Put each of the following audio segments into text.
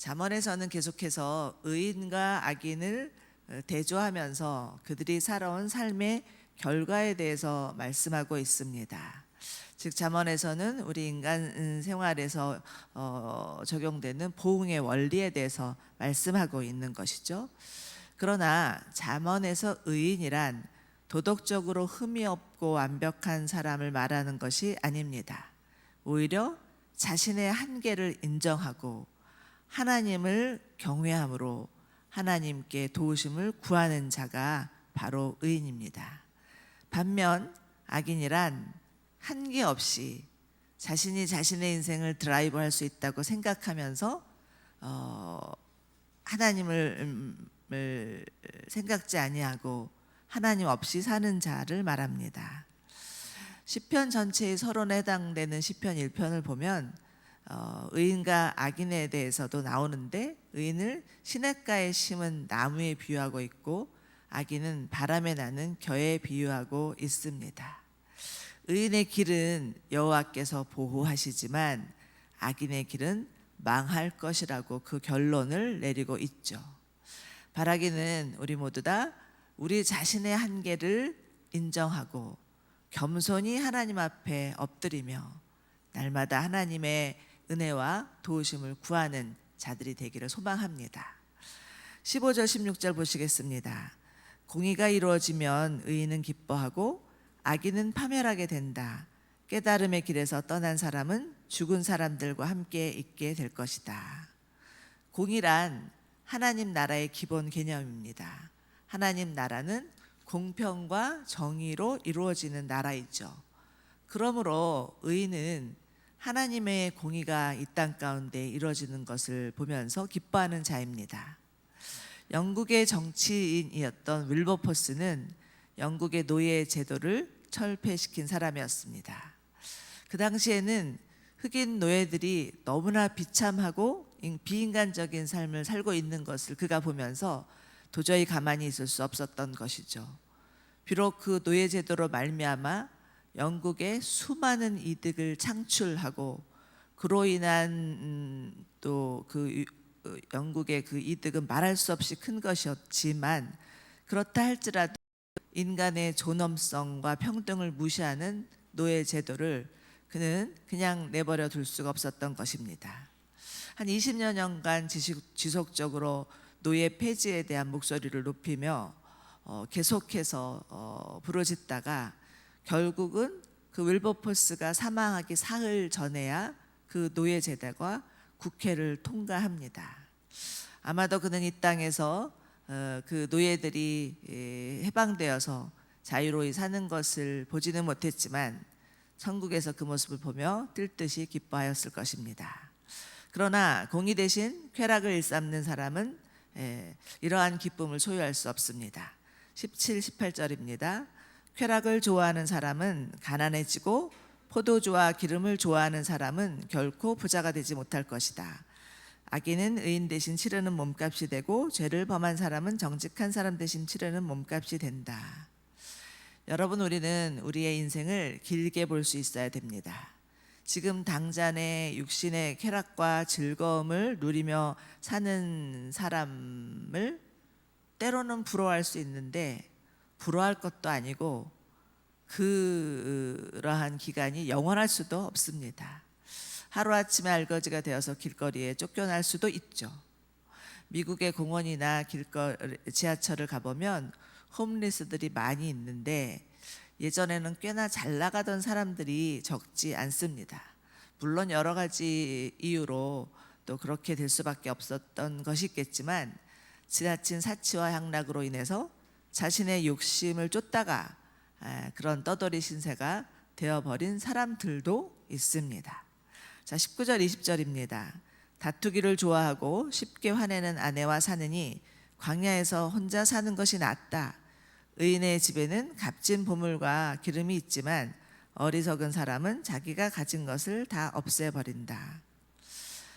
잠언에서는 계속해서 의인과 악인을 어, 대조하면서 그들이 살아온 삶의 결과에 대해서 말씀하고 있습니다. 즉 잠언에서는 우리 인간 음, 생활에서 어, 적용되는 보응의 원리에 대해서 말씀하고 있는 것이죠. 그러나 잠언에서 의인이란 도덕적으로 흠이 없고 완벽한 사람을 말하는 것이 아닙니다. 오히려 자신의 한계를 인정하고 하나님을 경외함으로 하나님께 도우심을 구하는 자가 바로 의인입니다. 반면 악인이란 한계 없이 자신이 자신의 인생을 드라이브할 수 있다고 생각하면서 어, 하나님을 음, 을 생각지 아니하고 하나님 없이 사는 자를 말합니다. 시편 전체의 서론에 해당되는 시편 1편을 보면 어, 의인과 악인에 대해서도 나오는데 의인을 시냇가에 심은 나무에 비유하고 있고 악인은 바람에 나는 겨에 비유하고 있습니다. 의인의 길은 여호와께서 보호하시지만 악인의 길은 망할 것이라고 그 결론을 내리고 있죠. 바라기는 우리 모두 다 우리 자신의 한계를 인정하고 겸손히 하나님 앞에 엎드리며 날마다 하나님의 은혜와 도우심을 구하는 자들이 되기를 소망합니다. 15절 16절 보시겠습니다. 공의가 이루어지면 의인은 기뻐하고 악인은 파멸하게 된다. 깨달음의 길에서 떠난 사람은 죽은 사람들과 함께 있게 될 것이다. 공의란 하나님 나라의 기본 개념입니다. 하나님 나라는 공평과 정의로 이루어지는 나라이죠. 그러므로 의인은 하나님의 공의가 이 땅 가운데 이루어지는 것을 보면서 기뻐하는 자입니다. 영국의 정치인이었던 윌버포스는 영국의 노예 제도를 철폐시킨 사람이었습니다. 그 당시에는 흑인 노예들이 너무나 비참하고 비인간적인 삶을 살고 있는 것을 그가 보면서 도저히 가만히 있을 수 없었던 것이죠. 비록 그 노예 제도로 말미암아 영국의 수많은 이득을 창출하고 그로 인한 음, 또그 어, 영국의 그 이득은 말할 수 없이 큰 것이었지만 그렇다 할지라도 인간의 존엄성과 평등을 무시하는 노예 제도를 그는 그냥 내버려 둘 수가 없었던 것입니다. 한 20여 년간 지속적으로 노예 폐지에 대한 목소리를 높이며 어, 계속해서 어, 부르짖다가 결국은 그 윌버포스가 사망하기 사흘 전에야 그 노예 제도가 국회를 통과합니다. 아마도 그는 이 땅에서 어, 그 노예들이 예, 해방되어서 자유로이 사는 것을 보지는 못했지만 천국에서 그 모습을 보며 뜰 듯이 기뻐하였을 것입니다. 그러나 공의 대신 쾌락을 일삼는 사람은 예, 이러한 기쁨을 소유할 수 없습니다. 17, 18절입니다. 쾌락을 좋아하는 사람은 가난해지고 포도주와 기름을 좋아하는 사람은 결코 부자가 되지 못할 것이다. 악인은 의인 대신 치르는 몸값이 되고 죄를 범한 사람은 정직한 사람 대신 치르는 몸값이 된다. 여러분 우리는 우리의 인생을 길게 볼 수 있어야 됩니다. 지금 당장의 육신의 쾌락과 즐거움을 누리며 사는 사람을 때로는 부러워할 수 있는데 부러워할 것도 아니고 그러한 기간이 영원할 수도 없습니다. 하루아침에 알거지가 되어서 길거리에 쫓겨날 수도 있죠. 미국의 공원이나 길거리 지하철을 가보면 홈리스들이 많이 있는데 예전에는 꽤나 잘 나가던 사람들이 적지 않습니다. 물론 여러 가지 이유로 또 그렇게 될 수밖에 없었던 것이 있겠지만 지나친 사치와 향락으로 인해서 자신의 욕심을 쫓다가 아, 그런 떠돌이 신세가 되어버린 사람들도 있습니다. 자, 19절 20절입니다. 다투기를 좋아하고 쉽게 화내는 아내와 사느니 광야에서 혼자 사는 것이 낫다. 의인의 집에는 값진 보물과 기름이 있지만 어리석은 사람은 자기가 가진 것을 다 없애버린다.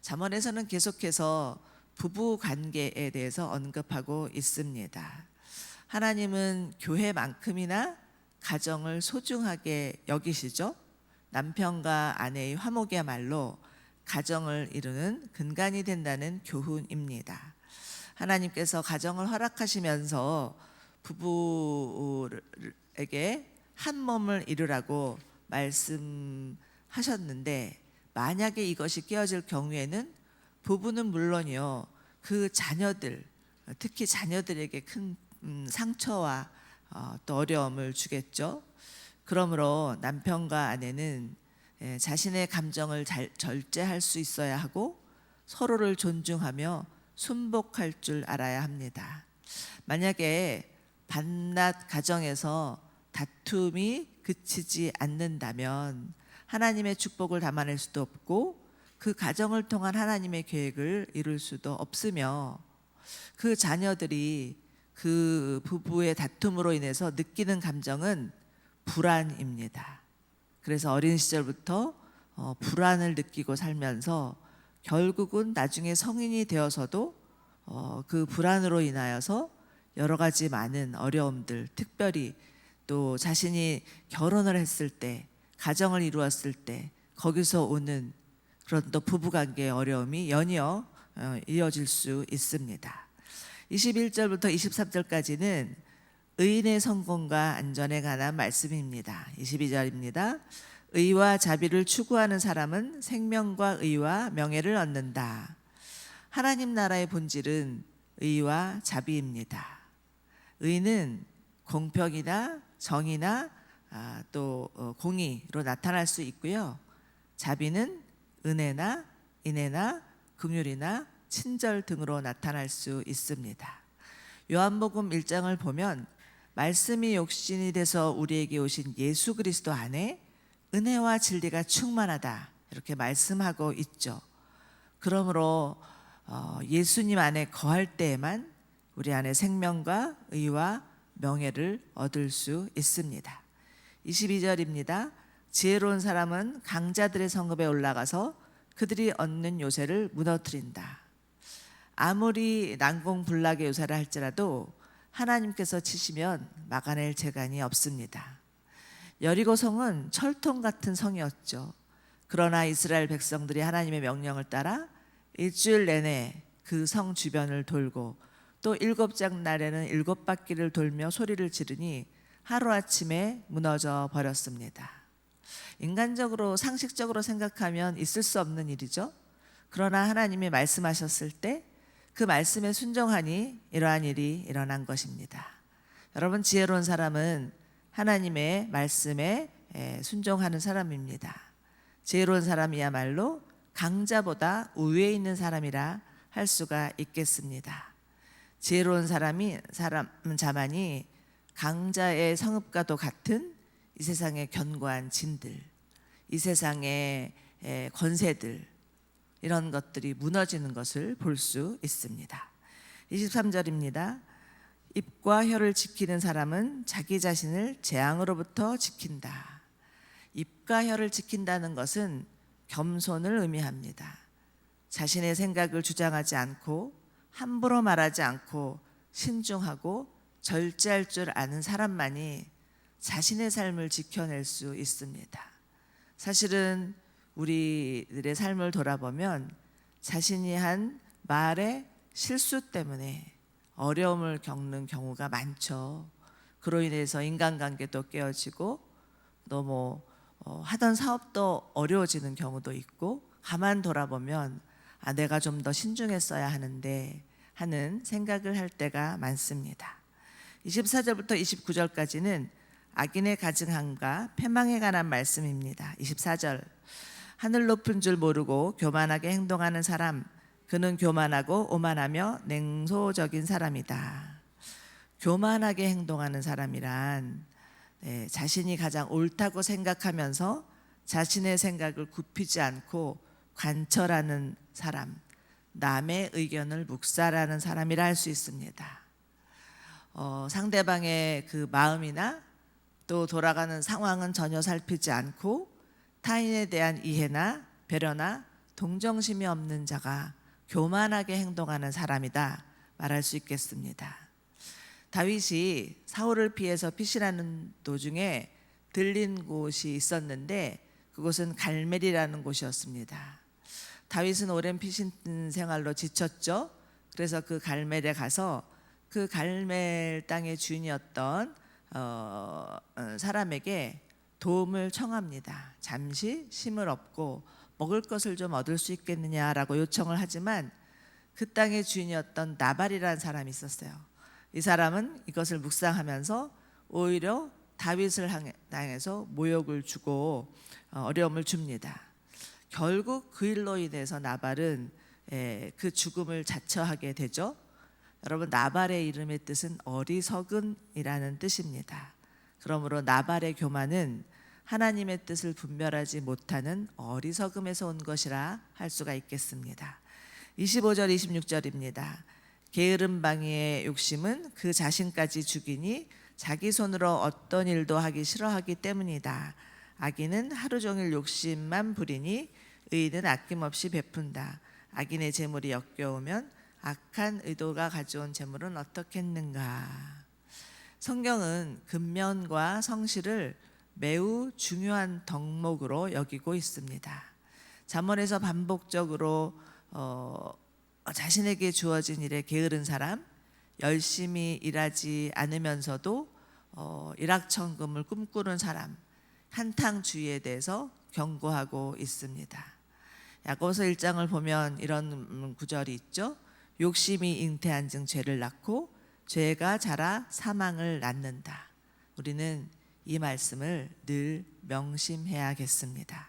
잠언에서는 계속해서 부부 관계에 대해서 언급하고 있습니다. 하나님은 교회만큼이나 가정을 소중하게 여기시죠. 남편과 아내의 화목이야말로 가정을 이루는 근간이 된다는 교훈입니다. 하나님께서 가정을 허락하시면서 부부에게 한 몸을 이루라고 말씀하셨는데 만약에 이것이 깨어질 경우에는 부부는 물론이요 그 자녀들 특히 자녀들에게 큰 음, 상처와 어, 또 어려움을 주겠죠. 그러므로 남편과 아내는 예, 자신의 감정을 잘, 절제할 수 있어야 하고 서로를 존중하며 순복할 줄 알아야 합니다. 만약에 반낮 가정에서 다툼이 그치지 않는다면 하나님의 축복을 담아낼 수도 없고 그 가정을 통한 하나님의 계획을 이룰 수도 없으며 그 자녀들이 그 부부의 다툼으로 인해서 느끼는 감정은 불안입니다. 그래서 어린 시절부터 어, 불안을 느끼고 살면서 결국은 나중에 성인이 되어서도 어, 그 불안으로 인하여서 여러 가지 많은 어려움들, 특별히 또 자신이 결혼을 했을 때, 가정을 이루었을 때 거기서 오는 그런 또 부부관계의 어려움이 연이어 어, 이어질 수 있습니다. 21절부터 23절까지는 의인의 성공과 안전에 관한 말씀입니다. 22절입니다. 의와 자비를 추구하는 사람은 생명과 의와 명예를 얻는다. 하나님 나라의 본질은 의와 자비입니다. 의는 공평이나 정의나 아, 또 어, 공의로 나타날 수 있고요. 자비는 은혜나 인애나 긍휼이나 친절 등으로 나타날 수 있습니다. 요한복음 1장을 보면 말씀이 욕신이 돼서 우리에게 오신 예수 그리스도 안에 은혜와 진리가 충만하다 이렇게 말씀하고 있죠. 그러므로 어, 예수님 안에 거할 때에만 우리 안에 생명과 의와 명예를 얻을 수 있습니다. 22절입니다. 지혜로운 사람은 강자들의 성읍에 올라가서 그들이 얻는 요새를 무너뜨린다. 아무리 난공불락의 요새를 할지라도 하나님께서 치시면 막아낼 재간이 없습니다. 여리고 성은 철통 같은 성이었죠. 그러나 이스라엘 백성들이 하나님의 명령을 따라 일주일 내내 그 성 주변을 돌고 또 일곱장 날에는 일곱 바퀴를 돌며 소리를 지르니 하루아침에 무너져 버렸습니다. 인간적으로 상식적으로 생각하면 있을 수 없는 일이죠. 그러나 하나님이 말씀하셨을 때 그 말씀에 순종하니 이러한 일이 일어난 것입니다. 여러분 지혜로운 사람은 하나님의 말씀에 순종하는 사람입니다. 지혜로운 사람이야말로 강자보다 우위에 있는 사람이라 할 수가 있겠습니다. 지혜로운 사람이 사람 자만이 강자의 성읍과도 같은 이 세상의 견고한 진들, 이 세상의 권세들 이런 것들이 무너지는 것을 볼 수 있습니다. 23절입니다. 입과 혀를 지키는 사람은 자기 자신을 재앙으로부터 지킨다. 입과 혀를 지킨다는 것은 겸손을 의미합니다. 자신의 생각을 주장하지 않고 함부로 말하지 않고 신중하고 절제할 줄 아는 사람만이 자신의 삶을 지켜낼 수 있습니다. 사실은 우리들의 삶을 돌아보면 자신이 한 말의 실수 때문에 어려움을 겪는 경우가 많죠. 그로 인해서 인간관계도 깨어지고 너무 어, 하던 사업도 어려워지는 경우도 있고 가만 돌아보면 아, 내가 좀 더 신중했어야 하는데 하는 생각을 할 때가 많습니다. 24절부터 29절까지는 악인의 가증함과 패망에 관한 말씀입니다. 24절 하늘 높은 줄 모르고 교만하게 행동하는 사람 그는 교만하고 오만하며 냉소적인 사람이다. 교만하게 행동하는 사람이란 네, 자신이 가장 옳다고 생각하면서 자신의 생각을 굽히지 않고 관철하는 사람, 남의 의견을 묵살하는 사람이라 할 수 있습니다. 어, 상대방의 그 마음이나 또 돌아가는 상황은 전혀 살피지 않고 타인에 대한 이해나 배려나 동정심이 없는 자가 교만하게 행동하는 사람이다 말할 수 있겠습니다. 다윗이 사울을 피해서 피신하는 도중에 들린 곳이 있었는데 그곳은 갈멜이라는 곳이었습니다. 다윗은 오랜 피신 생활로 지쳤죠. 그래서 그 갈멜에 가서 그 갈멜 땅의 주인이었던 어, 어, 사람에게 도움을 청합니다. 잠시 힘을 얻고 먹을 것을 좀 얻을 수 있겠느냐라고 요청을 하지만 그 땅의 주인이었던 나발이라는 사람이 있었어요. 이 사람은 이것을 묵상하면서 오히려 다윗을 향해서 모욕을 주고 어, 어려움을 줍니다. 결국 그 일로 인해서 나발은 에, 그 죽음을 자처하게 되죠. 여러분 나발의 이름의 뜻은 어리석은이라는 뜻입니다. 그러므로 나발의 교만은 하나님의 뜻을 분별하지 못하는 어리석음에서 온 것이라 할 수가 있겠습니다. 25절 26절입니다. 게으름 방이의 욕심은 그 자신까지 죽이니 자기 손으로 어떤 일도 하기 싫어하기 때문이다. 악인은 하루 종일 욕심만 부리니 의인은 아낌없이 베푼다. 악인의 재물이 역겨우면 악한 의도가 가져온 재물은 어떻겠는가? 성경은 근면과 성실을 매우 중요한 덕목으로 여기고 있습니다. 잠언에서 반복적으로 어, 자신에게 주어진 일에 게으른 사람, 열심히 일하지 않으면서도 어, 일확천금을 꿈꾸는 사람, 한탕주의에 대해서 경고하고 있습니다. 야고보서 1장을 보면 이런 음, 구절이 있죠. 욕심이 잉태한 증 죄를 낳고 죄가 자라 사망을 낳는다. 우리는 이 말씀을 늘 명심해야겠습니다.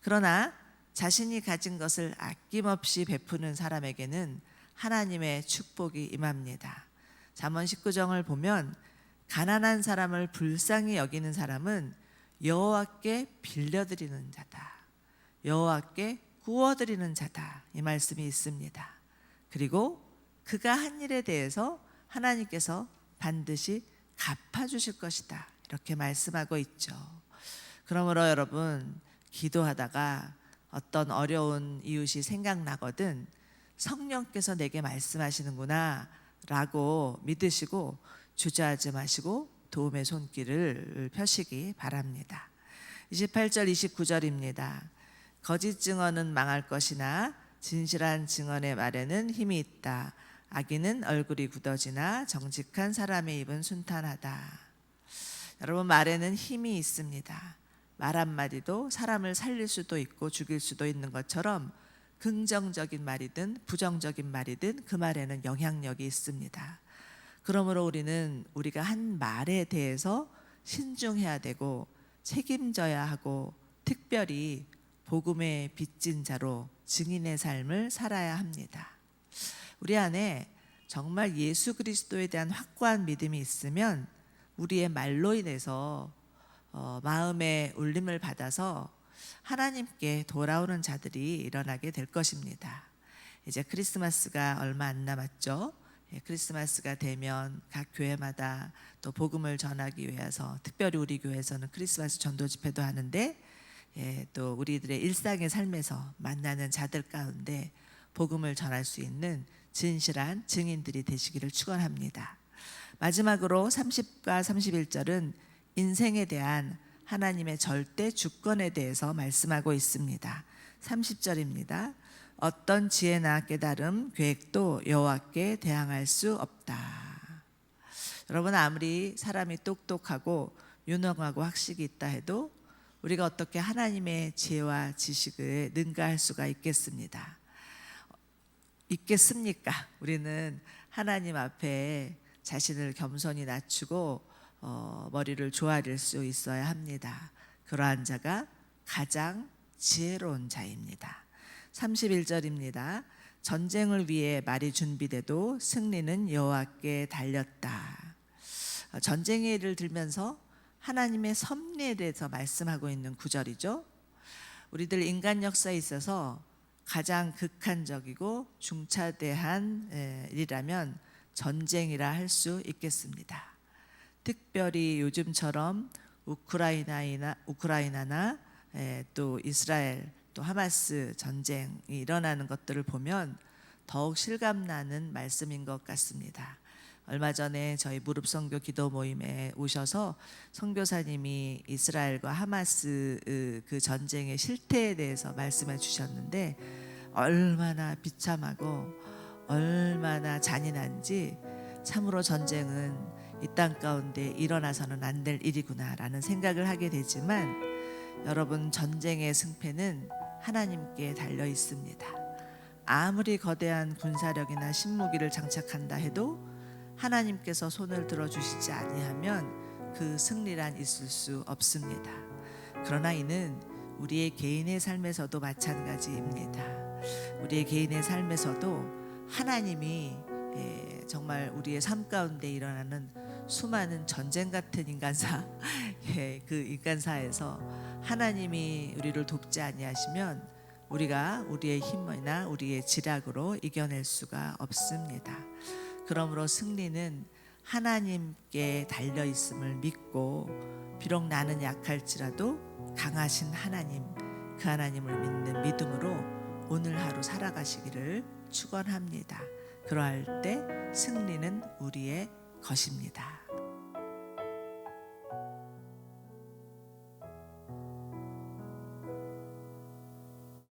그러나 자신이 가진 것을 아낌없이 베푸는 사람에게는 하나님의 축복이 임합니다. 잠언 19장을 보면 가난한 사람을 불쌍히 여기는 사람은 여호와께 빌려드리는 자다. 여호와께 구워드리는 자다. 이 말씀이 있습니다. 그리고 그가 한 일에 대해서 하나님께서 반드시 갚아주실 것이다. 이렇게 말씀하고 있죠. 그러므로 여러분 기도하다가 어떤 어려운 이웃이 생각나거든 성령께서 내게 말씀하시는구나 라고 믿으시고 주저하지 마시고 도움의 손길을 펴시기 바랍니다. 28절 29절입니다. 거짓 증언은 망할 것이나 진실한 증언의 말에는 힘이 있다. 악인은 얼굴이 굳어지나 정직한 사람의 입은 순탄하다. 여러분 말에는 힘이 있습니다. 말 한마디도 사람을 살릴 수도 있고 죽일 수도 있는 것처럼 긍정적인 말이든 부정적인 말이든 그 말에는 영향력이 있습니다. 그러므로 우리는 우리가 한 말에 대해서 신중해야 되고 책임져야 하고 특별히 복음의 빚진 자로 증인의 삶을 살아야 합니다. 우리 안에 정말 예수 그리스도에 대한 확고한 믿음이 있으면 우리의 말로 인해서 어, 마음의 울림을 받아서 하나님께 돌아오는 자들이 일어나게 될 것입니다. 이제 크리스마스가 얼마 안 남았죠. 예, 크리스마스가 되면 각 교회마다 또 복음을 전하기 위해서 특별히 우리 교회에서는 크리스마스 전도 집회도 하는데 예, 또 우리들의 일상의 삶에서 만나는 자들 가운데 복음을 전할 수 있는 진실한 증인들이 되시기를 축원합니다. 마지막으로 30과 31절은 인생에 대한 하나님의 절대 주권에 대해서 말씀하고 있습니다. 30절입니다. 어떤 지혜나 깨달음, 계획도 여호와께 대항할 수 없다. 여러분 아무리 사람이 똑똑하고 유능하고 학식이 있다 해도 우리가 어떻게 하나님의 지혜와 지식을 능가할 수가 있겠습니다. 있겠습니까? 우리는 하나님 앞에 자신을 겸손히 낮추고 어, 머리를 조아릴 수 있어야 합니다. 그러한 자가 가장 지혜로운 자입니다. 31절입니다. 전쟁을 위해 말이 준비돼도 승리는 여호와께 달렸다. 어, 전쟁의 예를 들면서 하나님의 섭리에 대해서 말씀하고 있는 구절이죠. 우리들 인간 역사에 있어서 가장 극한적이고 중차대한 에, 일이라면 전쟁이라 할 수 있겠습니다. 특별히 요즘처럼 우크라이나이나 우크라이나나 에, 또 이스라엘 또 하마스 전쟁이 일어나는 것들을 보면 더욱 실감나는 말씀인 것 같습니다. 얼마 전에 저희 무릎 선교 기도 모임에 오셔서 선교사님이 이스라엘과 하마스 으, 그 전쟁의 실태에 대해서 말씀해 주셨는데 얼마나 비참하고 얼마나 잔인한지 참으로 전쟁은 이 땅 가운데 일어나서는 안 될 일이구나라는 생각을 하게 되지만 여러분 전쟁의 승패는 하나님께 달려 있습니다. 아무리 거대한 군사력이나 신무기를 장착한다 해도 하나님께서 손을 들어 주시지 아니하면 그 승리란 있을 수 없습니다. 그러나 이는 우리의 개인의 삶에서도 마찬가지입니다. 우리의 개인의 삶에서도 하나님이 예, 정말 우리의 삶 가운데 일어나는 수많은 전쟁 같은 인간사, 예, 그 인간사에서 하나님이 우리를 돕지 아니하시면 우리가 우리의 힘이나 우리의 지략으로 이겨낼 수가 없습니다. 그러므로 승리는 하나님께 달려 있음을 믿고 비록 나는 약할지라도 강하신 하나님 그 하나님을 믿는 믿음으로 오늘 하루 살아가시기를 축원합니다. 그러할 때 승리는 우리의 것입니다.